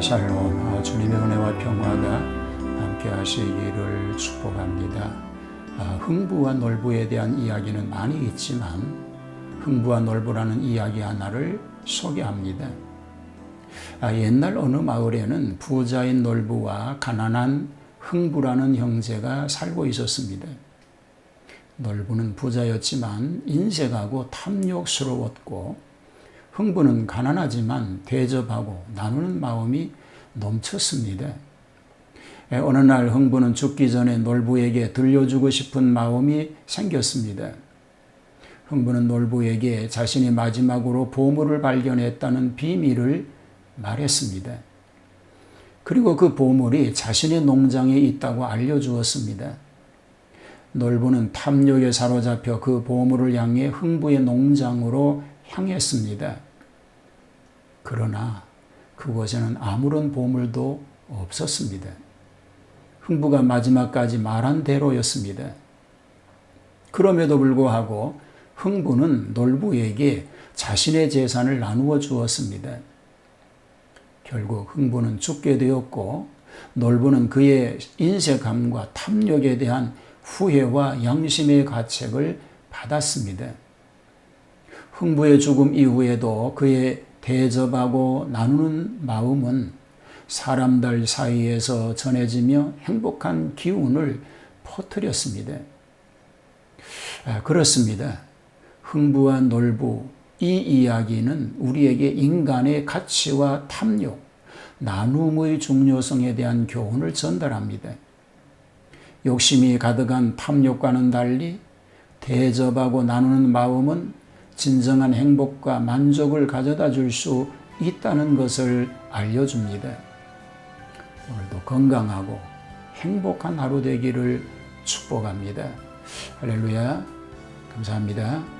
샬롬 아, 주님의 은혜와 평화가 함께 하시기를 축복합니다. 아, 흥부와 놀부에 대한 이야기는 많이 있지만 흥부와 놀부라는 이야기 하나를 소개합니다. 아, 옛날 어느 마을에는 부자인 놀부와 가난한 흥부라는 형제가 살고 있었습니다. 놀부는 부자였지만 인색하고 탐욕스러웠고 흥부는 가난하지만 대접하고 나누는 마음이 넘쳤습니다. 어느 날 흥부는 죽기 전에 놀부에게 들려주고 싶은 마음이 생겼습니다. 흥부는 놀부에게 자신이 마지막으로 보물을 발견했다는 비밀을 말했습니다. 그리고 그 보물이 자신의 농장에 있다고 알려주었습니다. 놀부는 탐욕에 사로잡혀 그 보물을 향해 흥부의 농장으로 향했습니다. 그러나 그곳에는 아무런 보물도 없었습니다. 흥부가 마지막까지 말한 대로였습니다. 그럼에도 불구하고 흥부는 놀부에게 자신의 재산을 나누어 주었습니다. 결국 흥부는 죽게 되었고 놀부는 그의 인색함과 탐욕에 대한 후회와 양심의 가책을 받았습니다. 흥부의 죽음 이후에도 그의 대접하고 나누는 마음은 사람들 사이에서 전해지며 행복한 기운을 퍼뜨렸습니다. 아, 그렇습니다. 흥부와 놀부, 이 이야기는 우리에게 인간의 가치와 탐욕, 나눔의 중요성에 대한 교훈을 전달합니다. 욕심이 가득한 탐욕과는 달리 대접하고 나누는 마음은 진정한 행복과 만족을 가져다 줄 수 있다는 것을 알려줍니다. 오늘도 건강하고 행복한 하루 되기를 축복합니다. 할렐루야. 감사합니다.